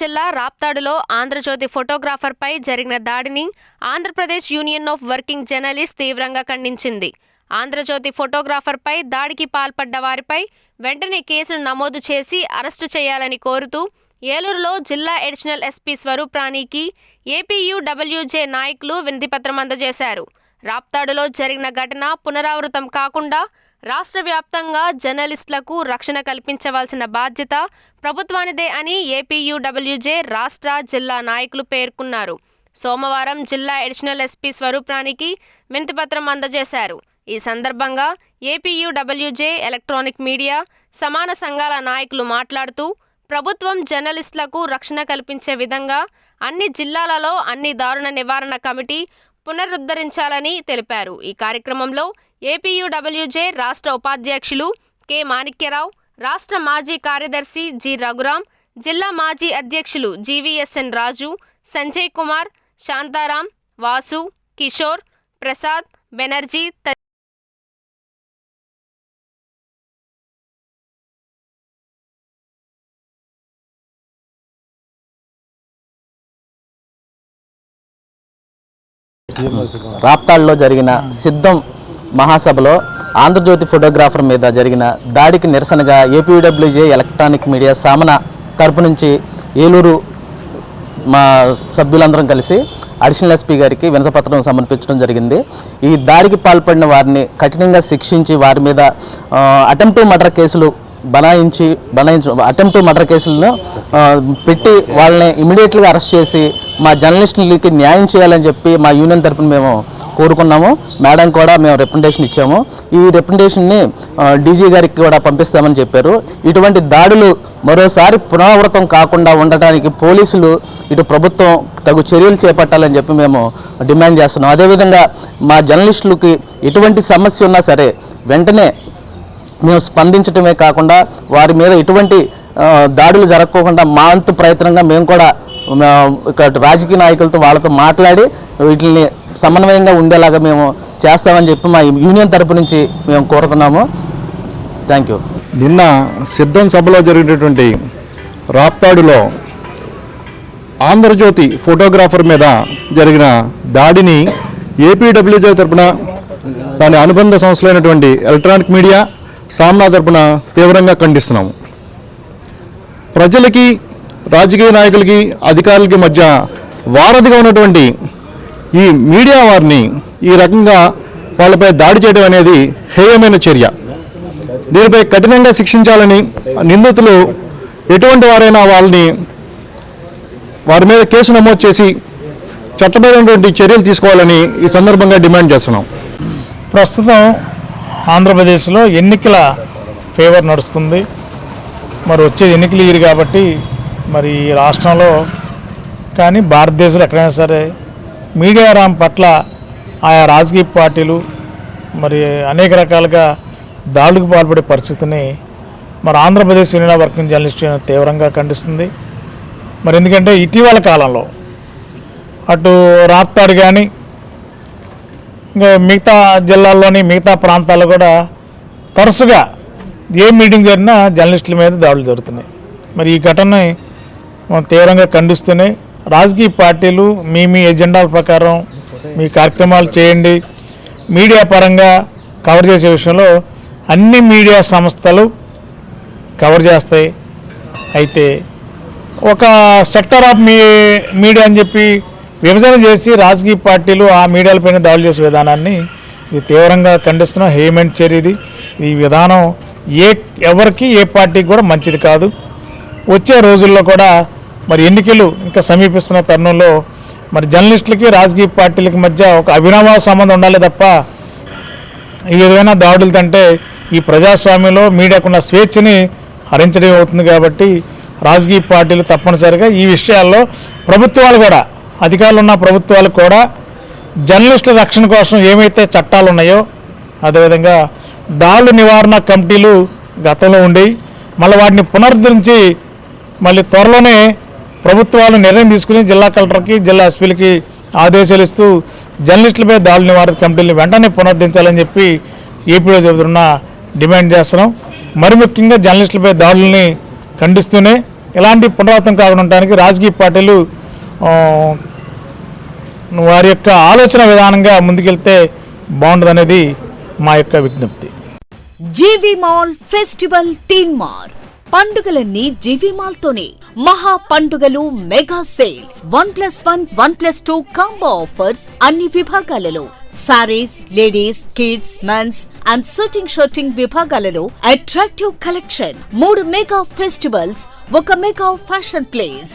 జిల్లా రాప్తాడులో ఆంధ్రజ్యోతి ఫోటోగ్రాఫర్పై జరిగిన దాడిని Andhra Pradesh union of working journalist తీవ్రంగా ఖండించింది. ఆంధ్రజ్యోతి ఫోటోగ్రాఫర్పై దాడికి పాల్పడ్డ వారిపై వెంటనే కేసును నమోదు చేసి అరెస్టు చేయాలని కోరుతూ ఏలూరులో జిల్లా అడిషనల్ ఎస్పీ స్వరూప్ రాణికి ఏపీయూడబ్ల్యూజే నాయకులు వినతిపత్రం అందజేశారు. రాప్తాడులో జరిగిన ఘటన పునరావృతం కాకుండా రాష్ట్ర వ్యాప్తంగా జర్నలిస్టులకు రక్షణ కల్పించవలసిన బాధ్యత ప్రభుత్వానిదే అని ఏపీయూడబ్ల్యూజే రాష్ట్ర జిల్లా నాయకులు పేర్కొన్నారు. సోమవారం జిల్లా అడిషనల్ ఎస్పీ స్వరూప్రానికి వినతిపత్రం అందజేశారు. ఈ సందర్భంగా ఏపీయూడబ్ల్యూజే ఎలక్ట్రానిక్ మీడియా సమాన సంఘాల నాయకులు మాట్లాడుతూ ప్రభుత్వం జర్నలిస్టులకు రక్షణ కల్పించే విధంగా అన్ని జిల్లాలలో అన్ని దారుణ నివారణ కమిటీ పునరుద్ధరించాలని తెలిపారు. ఈ కార్యక్రమంలో ఏపీయూడబ్ల్యూజే రాష్ట్ర ఉపాధ్యక్షులు కె మాణిక్యరావు రాష్ట్ర మాజీ కార్యదర్శి జి రఘురాం జిల్లా మాజీ అధ్యక్షులు జీవీఎస్ఎన్ రాజు సంజయ్ కుమార్ శాంతారాం వాసు కిషోర్ ప్రసాద్ బెనర్జీ త- జరిగిన సిద్ధం మహాసభలో ఆంధ్రజ్యోతి ఫోటోగ్రాఫర్ మీద జరిగిన దాడికి నిరసనగా ఏపీడబ్ల్యూజే ఎలక్ట్రానిక్ మీడియా సామన తరపు నుంచి ఏలూరు మా సభ్యులందరం కలిసి అడిషనల్ ఎస్పీ గారికి వినతపత్రం సమర్పించడం జరిగింది. ఈ దాడికి పాల్పడిన వారిని కఠినంగా శిక్షించి వారి మీద అటెంప్ట్ మర్డర్ కేసులు బనాయించి బనాయించు అటెంప్ట్ మర్డర్ కేసులను పెట్టి వాళ్ళని ఇమీడియట్గా అరెస్ట్ చేసి మా జర్నలిస్టులకి న్యాయం చేయాలని చెప్పి మా యూనియన్ తరపున మేము కోరుకున్నాము. మేడం కూడా మేము రిప్రజెంటేషన్ ఇచ్చాము. ఈ రిప్రజెంటేషన్ని డీజీ గారికి కూడా పంపిస్తామని చెప్పారు. ఇటువంటి దాడులు మరోసారి పునరావృతం కాకుండా ఉండటానికి పోలీసులు ఇటు ప్రభుత్వం తగు చర్యలు చేపట్టాలని చెప్పి మేము డిమాండ్ చేస్తున్నాం. అదేవిధంగా మా జర్నలిస్టులకి ఎటువంటి సమస్య ఉన్నా సరే వెంటనే మేము స్పందించటమే కాకుండా వారి మీద ఎటువంటి దాడులు జరగకోకుండా మా వంతు ప్రయత్నంగా మేము కూడా ఇక్కడ రాజకీయ నాయకులతో వాళ్ళతో మాట్లాడి వీటిని సమన్వయంగా ఉండేలాగా మేము చేస్తామని చెప్పి మా యూనియన్ తరపు నుంచి మేము కోరుతున్నాము. థ్యాంక్ యూ నిన్న సిద్ధం సభలో జరిగినటువంటి రాప్తాడులో ఆంధ్రజ్యోతి ఫోటోగ్రాఫర్ మీద జరిగిన దాడిని ఏపీడబ్ల్యూజే తరపున దాని అనుబంధ సంస్థలైనటువంటి ఎలక్ట్రానిక్ మీడియా సామ్నా తరపున తీవ్రంగా ఖండిస్తున్నాము. ప్రజలకి రాజకీయ నాయకులకి అధికారులకి మధ్య వారధిగా ఉన్నటువంటి ఈ మీడియా వారిని ఈ రకంగా వాళ్ళపై దాడి చేయడం అనేది హేయమైన చర్య. దీనిపై కఠినంగా శిక్షించాలని నిందితులు ఎటువంటి వారైనా వాళ్ళని వారి మీద కేసు నమోదు చేసి చట్టపరమైనటువంటి చర్యలు తీసుకోవాలని ఈ సందర్భంగా డిమాండ్ చేస్తున్నాం. ప్రస్తుతం ఆంధ్రప్రదేశ్లో ఎన్నికల ఫేవర్ నడుస్తుంది. మరి వచ్చే ఎన్నికలు ఇయర్ కాబట్టి మరి ఈ రాష్ట్రంలో కానీ భారతదేశంలో ఎక్కడైనా సరే మీడియా రామ్ పట్ల ఆయా రాజకీయ పార్టీలు మరి అనేక రకాలుగా దాడులకు పాల్పడే పరిస్థితిని మరి ఆంధ్రప్రదేశ్ యూనియన్ వర్కింగ్ జర్నలిస్ట్ తీవ్రంగా ఖండిస్తుంది. మరి ఎందుకంటే ఇటీవల కాలంలో అటు రాప్తాడు కానీ మిగతా జిల్లాల్లోని మిగతా ప్రాంతాల్లో కూడా తరచుగా ఏ మీటింగ్ జరిగినా జర్నలిస్టుల మీద దాడులు జరుగుతున్నాయి. మరి ఈ ఘటనని మనం తీవ్రంగా ఖండిస్తూనే రాజకీయ పార్టీలు మీ మీ ఎజెండాల ప్రకారం మీ కార్యక్రమాలు చేయండి. మీడియా పరంగా కవర్ చేసే విషయంలో అన్ని మీడియా సంస్థలు కవర్ చేస్తాయి. అయితే ఒక సెక్టర్ ఆఫ్ మీ మీడియా అని చెప్పి విభజన చేసి రాజకీయ పార్టీలు ఆ మీడియాలపైన దాడులు చేసే విధానాన్ని ఇది తీవ్రంగా ఖండిస్తున్నాం. హేమెంట్ చర్యది ఈ విధానం ఏ ఎవరికి ఏ పార్టీకి కూడా మంచిది కాదు. వచ్చే రోజుల్లో కూడా మరి ఎన్నికలు ఇంకా సమీపిస్తున్న తరుణంలో మరి జర్నలిస్టులకి రాజకీయ పార్టీలకి మధ్య ఒక అభినవ సంబంధం ఉండాలి తప్ప ఈ విధమైన దాడులు తంటే ఈ ప్రజాస్వామ్యంలో మీడియాకున్న స్వేచ్ఛని హరించడం అవుతుంది కాబట్టి రాజకీయ పార్టీలు తప్పనిసరిగా ఈ విషయాల్లో ప్రభుత్వాలు కూడా అధికారులు ఉన్న ప్రభుత్వాలు కూడా జర్నలిస్టుల రక్షణ కోసం ఏమైతే చట్టాలు ఉన్నాయో అదేవిధంగా దాడుల నివారణ కమిటీలు గతంలో ఉండేవి మళ్ళీ వాటిని పునరుద్ధరించి మళ్ళీ త్వరలోనే ప్రభుత్వాలు నిర్ణయం తీసుకుని జిల్లా కలెక్టర్కి జిల్లా ఎస్పీలకి ఆదేశాలు ఇస్తూ జర్నలిస్టులపై దాడులు నివారణ కమిటీని వెంటనే పునరుద్ధరించాలని చెప్పి ఏపీలో చెబుతున్న డిమాండ్ చేస్తున్నాం. మరి ముఖ్యంగా జర్నలిస్టులపై దాడుల్ని ఖండిస్తూనే ఇలాంటి పునరావృతం కాకుండా ఉండడానికి రాజకీయ పార్టీలు వారి యొక్క ఆలోచన విధానంగా ముందుకెళ్తే బాగుంటుంది మా యొక్క విజ్ఞప్తి. జీవి మాల్ ఫెస్టివల్ తీన్ మార్ పండుగలన్నీ జీవి మాల్ తోనే మహా పండుగలు mega sale. One plus one one plus two combo offers అన్ని విభాగాలలో. Sarees ladies kids mens and shooting shooting విభాగాలలో అట్రాక్టివ్ కలెక్షన్. మూడు మెగా ఫెస్టివల్స్ ఒక mega fashion place.